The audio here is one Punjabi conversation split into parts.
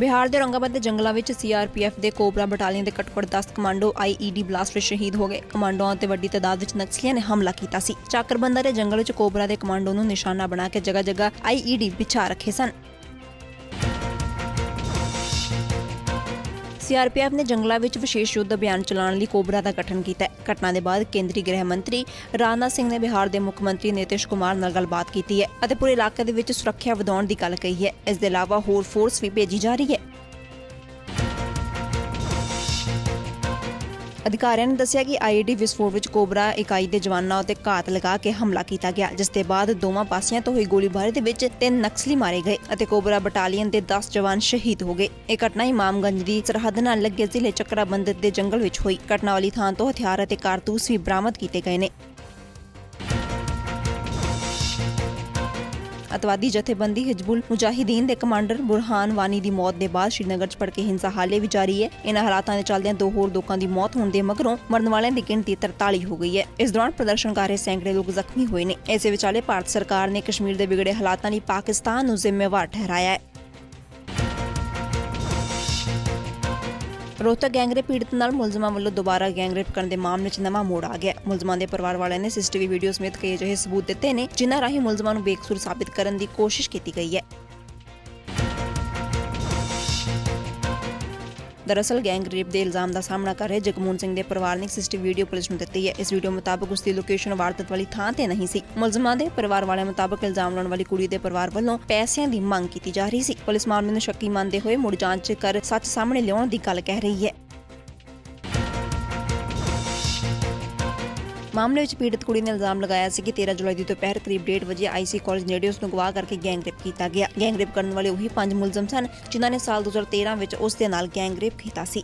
ਬਿਹਾਰ ਦੇ ਔਰੰਗਾਬਾਦ ਦੇ ਜੰਗਲਾਂ ਵਿੱਚ ਸੀਆਰਪੀਐਫ ਦੇ ਕੋਬਰਾ ਬਟਾਲੀਅਨ ਦੇ ਘੱਟੋ-ਘੱਟ 10 ਕਮਾਂਡੋ ਆਈਈਡੀ ਬਲਾਸਟ ਵਿੱਚ ਸ਼ਹੀਦ ਹੋ ਗਏ। ਕਮਾਂਡੋਆਂ ਤੇ ਵੱਡੀ ਤਾਦਾਦ ਵਿੱਚ ਨਕਸਲੀਆਂ ਨੇ ਹਮਲਾ ਕੀਤਾ ਸੀ। ਚਾਕਰਬੰਦਾ ਦੇ ਜੰਗਲ ਵਿੱਚ ਕੋਬਰਾ ਦੇ ਕਮਾਂਡੋ ਨੂੰ ਨਿਸ਼ਾਨਾ ਬਣਾ ਕੇ ਜਗ੍ਹਾ-ਜਗ੍ਹਾ ਆਈਈਡੀ ਵਿਛਾ ਰੱਖੇ ਸਨ। ਸੀਆਰਪੀਐਫ ਨੇ ਜੰਗਲਾਂ ਵਿੱਚ ਵਿਸ਼ੇਸ਼ ਯੁੱਧ ਅਭਿਆਨ ਚਲਾਉਣ ਲਈ ਕੋਬਰਾ ਦਾ ਗਠਨ ਕੀਤਾ ਹੈ। ਘਟਨਾ ਦੇ ਬਾਅਦ ਕੇਂਦਰੀ ਗ੍ਰਹਿ ਮੰਤਰੀ ਰਾਜਨਾਥ ਸਿੰਘ ਨੇ ਬਿਹਾਰ ਦੇ ਮੁੱਖ ਮੰਤਰੀ ਨਿਤਿਸ਼ ਕੁਮਾਰ ਨਾਲ ਗੱਲਬਾਤ ਕੀਤੀ ਹੈ ਅਤੇ ਪੂਰੇ ਇਲਾਕੇ ਦੇ ਵਿੱਚ ਸੁਰੱਖਿਆ ਵਧਾਉਣ ਦੀ ਗੱਲ ਕਹੀ ਹੈ। ਇਸ ਦੇ ਇਲਾਵਾ ਹੋਰ ਫੋਰਸ ਵੀ ਭੇਜੀ ਜਾ ਰਹੀ ਹੈ। ਅਧਿਕਾਰੀਆਂ ਨੇ ਦੱਸਿਆ ਕਿ ਆਈਡੀ ਵਿਸਫੋਟ ਵਿੱਚ ਕੋਬਰਾ ਇਕਾਈ ਦੇ ਜਵਾਨਾਂ ਉੱਤੇ ਘਾਤ ਲਗਾ ਕੇ ਹਮਲਾ ਕੀਤਾ ਗਿਆ, ਜਿਸ ਦੇ ਬਾਅਦ ਦੋਵਾਂ ਪਾਸਿਆਂ ਤੋਂ ਹੋਈ ਗੋਲੀਬਾਰੀ ਦੇ ਵਿੱਚ ਤਿੰਨ ਨਕਸਲੀ ਮਾਰੇ ਗਏ ਅਤੇ ਕੋਬਰਾ ਬਟਾਲੀਅਨ ਦੇ 10 ਜਵਾਨ ਸ਼ਹੀਦ ਹੋ ਗਏ। ਇਹ ਘਟਨਾ ਇਮਾਮਗੰਜ ਦੀ ਸਰਹੱਦ ਨਾਲ ਲੱਗੇ ਜ਼ਿਲ੍ਹੇ ਚੱਕਰਾਬੰਦ ਦੇ ਜੰਗਲ ਵਿੱਚ ਹੋਈ। ਘਟਨਾ ਵਾਲੀ ਥਾਂ ਤੋਂ ਹਥਿਆਰ ਅਤੇ ਕਾਰਤੂਸ ਵੀ ਬਰਾਮਦ ਕੀਤੇ ਗਏ ਨੇ। ਅਤਵਾਦੀ ਜਥੇਬੰਦੀ ਹਿਜਬੁਲ ਮੁਜਾਹਿਦੀਨ ਦੇ ਕਮਾਂਡਰ ਬੁਰਹਾਨ ਵਾਨੀ ਦੀ ਮੌਤ ਦੇ ਬਾਅਦ ਸ਼੍ਰੀਨਗਰ 'ਚ ਭੜਕੇ ਹਿੰਸਾ ਹਾਲੇ ਵੀ ਜਾਰੀ ਹੈ। ਇਹਨਾਂ ਹਾਲਾਤਾਂ ਦੇ ਚੱਲਦਿਆਂ ਦੋ ਹੋਰ ਲੋਕਾਂ ਦੀ ਮੌਤ ਹੋਣ ਦੇ ਮਗਰੋਂ ਮਰਨ ਵਾਲਿਆਂ ਦੀ ਗਿਣਤੀ 43 ਹੋ ਗਈ ਹੈ। ਇਸ ਦੌਰਾਨ ਪ੍ਰਦਰਸ਼ਨਕਾਰੀ ਸੈਂਕੜੇ ਲੋਕ ਜ਼ਖਮੀ ਹੋਏ ਨੇ। ਇਸੇ ਵਿਚਾਲੇ ਭਾਰਤ ਸਰਕਾਰ ਨੇ ਕਸ਼ਮੀਰ ਦੇ ਵਿਗੜੇ ਹਾਲਾਤਾਂ ਲਈ ਪਾਕਿਸਤਾਨ ਨੂੰ ਜ਼ਿੰਮੇਵਾਰ ਠਹਿਰਾਇਆ ਹੈ। ਰੋਹਤਕ ਗੈਂਗਰੇਪ ਪੀੜਤ ਨਾਲ ਮੁਲਜ਼ਮਾਂ ਵੱਲੋਂ ਦੁਬਾਰਾ ਗੈਂਗਰੇਪ ਕਰਨ ਦੇ ਮਾਮਲੇ 'ਚ ਨਵਾਂ ਮੋੜ ਆ ਗਿਆ। ਮੁਲਜ਼ਮਾਂ ਦੇ ਪਰਿਵਾਰ ਵਾਲਿਆਂ ਨੇ ਸੀਸੀਟੀਵੀ ਵੀਡੀਓ ਸਮੇਤ ਕਈ ਅਜਿਹੇ ਸਬੂਤ ਦਿੱਤੇ ਨੇ, ਜਿਨ੍ਹਾਂ ਰਾਹੀਂ ਮੁਲਜ਼ਮਾਂ ਨੂੰ ਬੇਕਸੂਰ ਸਾਬਿਤ ਕਰਨ ਦੀ ਕੋਸ਼ਿਸ਼ ਕੀਤੀ ਗਈ ਹੈ। ਦਰਅਸਲ ਗੈਂਗ ਰੇਪ ਦੇ ਇਲਜ਼ਾਮ ਦਾ ਸਾਹਮਣਾ ਕਰ ਰਹੇ ਜਗਮੋਹਨ ਸਿੰਘ ਦੇ ਪਰਿਵਾਰ ਨੇ ਸੀਸੀਟੀਵੀ ਵੀਡੀਓ ਪੁਲਿਸ ਨੂੰ ਦਿੱਤੀ ਹੈ। ਇਸ ਵੀਡੀਓ ਮੁਤਾਬਕ ਉਸ ਦੀ ਲੋਕੇਸ਼ਨ ਵਾਰਦਾਤ ਵਾਲੀ ਥਾਂ ਤੇ ਨਹੀਂ ਸੀ। ਮੁਲਜ਼ਮਾਂ ਦੇ ਪਰਿਵਾਰ ਵਾਲਿਆਂ ਮੁਤਾਬਕ ਇਲਜ਼ਾਮ ਲਾਉਣ ਵਾਲੀ ਕੁੜੀ ਦੇ ਪਰਿਵਾਰ ਵੱਲੋਂ ਪੈਸਿਆਂ ਦੀ ਮੰਗ ਕੀਤੀ ਜਾ ਰਹੀ ਸੀ। ਪੁਲਿਸ ਮਾਮਲੇ ਨੂੰ ਸ਼ੱਕੀ ਮੰਨਦੇ ਹੋਏ ਮੁੜ ਜਾਂਚ ਕਰ ਸੱਚ ਸਾਹਮਣੇ ਲਿਆਉਣ ਦੀ ਗੱਲ ਕਹਿ ਰਹੀ ਹੈ। ਮਾਮਲੇ ਵਿੱਚ ਪੀੜਤ ਕੁੜੀ ਨੇ ਇਲਜ਼ਾਮ ਲਗਾਇਆ ਸੀ ਕਿ 13 ਜੁਲਾਈ ਦੀ ਦੁਪਹਿਰ ਕਰੀਬ 1:30 ਵਜੇ ਆਈਸੀ ਕਾਲਜ ਨੇੜੇ ਉਸ ਨੂੰ ਗਵਾਹ ਕਰਕੇ ਗੈਂਗਰੇਪ ਕੀਤਾ ਗਿਆ। ਗੈਂਗਰੇਪ ਕਰਨ ਵਾਲੇ ਉਹੀ ਪੰਜ ਮੁਲਜ਼ਮ ਸਨ, ਜਿਨ੍ਹਾਂ ਨੇ ਸਾਲ 2013 ਵਿੱਚ ਉਸ ਦੇ ਨਾਲ ਗੈਂਗਰੇਪ ਕੀਤਾ ਸੀ।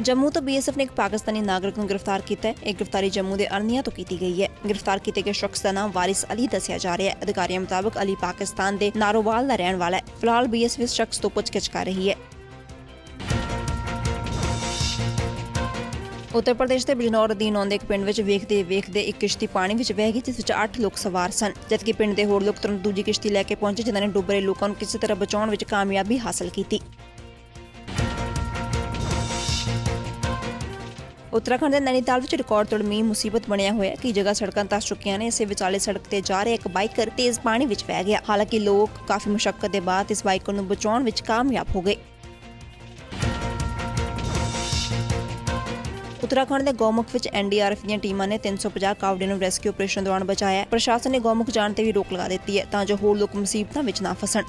ਜੰਮੂ ਤੋਂ ਬੀਐਸਐਫ ਨੇ ਇੱਕ ਪਾਕਿਸਤਾਨੀ ਨਾਗਰਿਕ ਨੂੰ ਗ੍ਰਿਫਤਾਰ ਕੀਤਾ ਹੈ। ਇਹ ਗ੍ਰਿਫਤਾਰੀ ਜੰਮੂ ਦੇ ਅਰਨੀਆ ਤੋਂ ਕੀਤੀ ਗਈ ਹੈ। ਗ੍ਰਿਫਤਾਰ ਕੀਤੇ ਗਏ ਸ਼ਖਸ ਦਾ ਨਾਮ ਵਾਰਿਸ ਅਲੀ ਦੱਸਿਆ ਜਾ ਰਿਹਾ ਹੈ। ਅਧਿਕਾਰੀਆਂ ਮੁਤਾਬਕ ਅਲੀ ਪਾਕਿਸਤਾਨ ਦੇ ਨਾਰੋਵਾਲ ਦਾ ਰਹਿਣ ਵਾਲਾ ਹੈ। ਫਿਲਹਾਲ ਬੀਐਸਐਫ ਇਸ ਸ਼ਖਸ ਤੋਂ ਪੁੱਛਗਿੱਛ ਕਰ ਰਹੀ ਹੈ। ਉੱਤਰ ਪ੍ਰਦੇਸ਼ ਦੇ ਬਿਜਨੌਰ ਅਧੀਨ ਆਉਂਦੇ ਇੱਕ ਪਿੰਡ ਵਿੱਚ ਵੇਖਦੇ ਵੇਖਦੇ ਇੱਕ ਕਿਸ਼ਤੀ ਪਾਣੀ ਵਿੱਚ ਵਹਿ ਗਈ ਜਿਸ ਵਿੱਚ 8 ਲੋਕ ਸਵਾਰ ਸਨ। ਜਦਕਿ ਪਿੰਡ ਦੇ ਹੋਰ ਲੋਕ ਤੁਰੰਤ ਦੂਜੀ ਕਿਸ਼ਤੀ ਲੈ ਕੇ ਪਹੁੰਚੇ, ਜਿਨ੍ਹਾਂ ਨੇ ਡੁੱਬ ਰਹੇ ਲੋਕਾਂ ਨੂੰ ਕਿਸੇ ਤਰ੍ਹਾਂ ਬਚਾਉਣ ਵਿੱਚ ਕਾਮਯਾਬੀ ਹਾਸਲ ਕੀਤੀ। ਉੱਤਰਾਖੰਡ ਦੇ ਨੈਨੀਤਾਲ ਵਿੱਚ ਰਿਕਾਰਡ ਤੋੜ ਮੀਂਹ ਮੁਸੀਬਤ ਬਣਿਆ ਹੋਇਆ ਕਿ ਜਗ੍ਹਾ ਸੜਕਾਂ ਤਸ ਚੁੱਕੀਆਂ ਨੇ? ਇਸੇ ਵਿਚਾਲੇ ਸੜਕ ਤੇ ਜਾ ਰਿਹਾ ਇੱਕ ਬਾਈਕਰ ਤੇਜ਼ ਪਾਣੀ ਵਿੱਚ ਵਹਿ ਗਿਆ। ਹਾਲਾਂਕਿ ਲੋਕ ਕਾਫੀ ਮੁਸ਼ਕਲ ਦੇ ਬਾਅਦ ਇਸ ਬਾਈਕਰ ਨੂੰ ਬਚਾਉਣ ਵਿੱਚ ਕਾਮਯਾਬ ਹੋ ਗਏ। ਉੱਤਰਾਖੰਡ ਦੇ ਗੋਮੁਖ ਵਿੱਚ ਐਨਡੀਆਰਐਫ ਦੀਆਂ ਟੀਮਾਂ ਨੇ 350 ਕਾਵੜਿਆਂ ਨੂੰ ਰੈਸਕਿਊ ਆਪਰੇਸ਼ਨ ਦੌਰਾਨ ਬਚਾਇਆ ਪ੍ਰਸ਼ਾਸਨ ਨੇ ਗੋਮੁਖ ਜਾਣ ਤੇ ਵੀ ਰੋਕ ਲਗਾ ਦਿੱਤੀ ਹੈ ਤਾਂ ਜੋ ਹੋਰ ਲੋਕ ਮੁਸੀਬਤਾਂ ਵਿੱਚ ਨਾ ਫਸਣ।